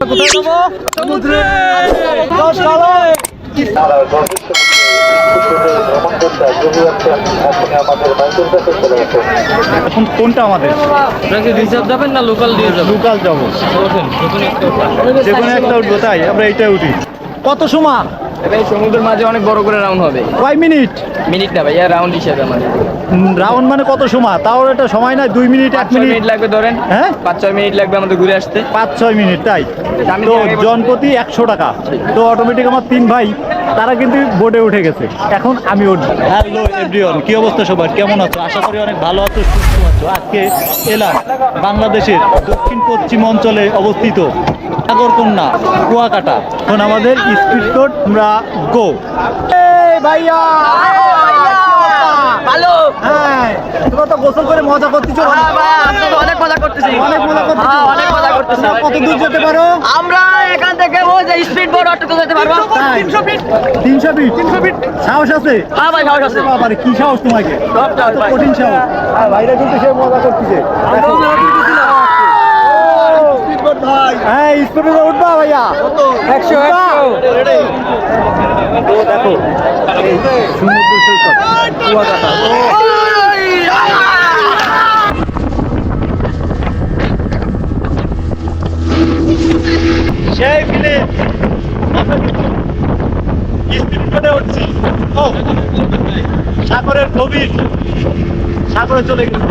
কোথায় যাব সমুদ্রে! এখন কোনটা আমাদের? আপনারা কি রিজার্ভ যাবেন না লোকাল দিয়ে যাবেন? লোকাল যাব। যে কোনো একটা উঠবো তাই আমরা এইটা উঠি। কত সময়? সমুদ্রের মাঝে অনেক বড় করে রাউন্ড হবে। কয় মিনিট? মিনিট না ভাইয়া রাউন্ড হিসাবে আমাদের। রাউন্ড মানে কত সময়? তাও এটা সময় নাই দুই মিনিট এক মিনিট। লাগবে ধরেন। হ্যাঁ? পাঁচ ছয় মিনিট লাগবে আমাদের ঘুরে আসতে। পাঁচ ছয় মিনিট তাই? তো জনপ্রতি একশো টাকা। তো অটোমেটিক আমার তিন ভাই তারা কিন্তু বোর্ডে উঠে গেছে। এখন আমি উঠবো। হ্যালো এভরিওয়ান কি অবস্থা সবার? কেমন আছো? আশা করি অনেক ভালো আছো সুস্থ আছো। আজকে এলাম বাংলাদেশের দক্ষিণ পশ্চিম অঞ্চলে অবস্থিত সাগরকন্যা কুয়াকাটা। এখন আমাদের স্পিড কোড আমরা গো ভাইয়া! ভালো। হ্যাঁ তোমরা তো গোসল করে মজা করতেছো অনেক মজা করতেছি। অনেক মজা করতেছো। হ্যাঁ, অনেক মজা করতেছি কত দূর যেতে পারো? আমরা এখান থেকে ওই যে স্পিড বোর্ড অটো যেতে পারব। তিনশো ফিট তিনশো ফিট তিনশো ফিট সাহস আছে? হ্যাঁ ভাই সাহস আছে। বাবারে কি সাহস তোমাকে? সব সাহস ভাই। কঠিন সাহস। আর ভাইরা কিন্তু সে মজা করতেছে। দেখো। হ্যাঁ স্পিডে উঠবা ভাইয়া। একশো উঠবা? একশো তো দেখো এই সমুদ্র সৈকত কুয়াকাটা সেই ফিলে বোটে উঠছি সাগরের গভীর সাগরে চলে গেছে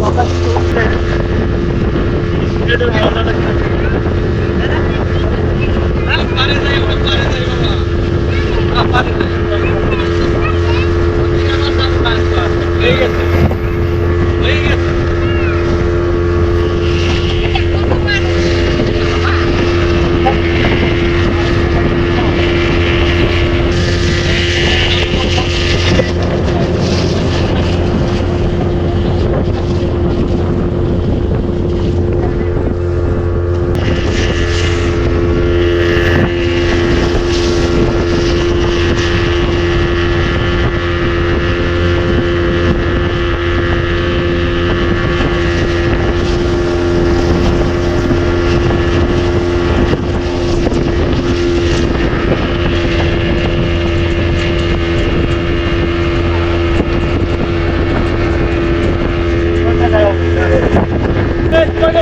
তখন কিন্তু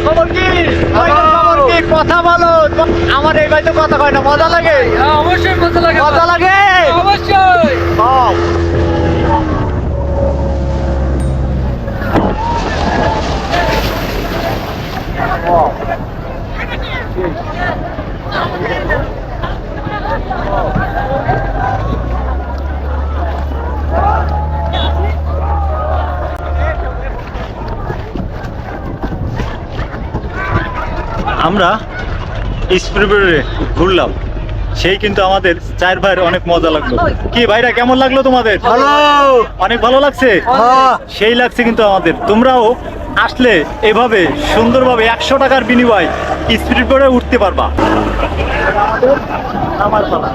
খবর কি? খবর কি? কথা বলো। আমার এই ভাই তো কথা কয় না মজা লাগে? অবশ্যই মজা লাগে। মজা লাগে? অবশ্যই। বাহ। আমরা স্পিডবোটে ঘুরলাম। সেই কিন্তু আমাদের চার ভাইয়ের অনেক মজা লাগল। কি ভাইরা কেমন লাগল তোমাদের? ভালো। অনেক ভালো লাগছে? সেই লাগছে কিন্তু আমাদের। তোমরাও আসলে এভাবে সুন্দরভাবে একশো টাকার বিনিময় স্পিড বোর্ডে উঠতে পারবা। আমার পালা।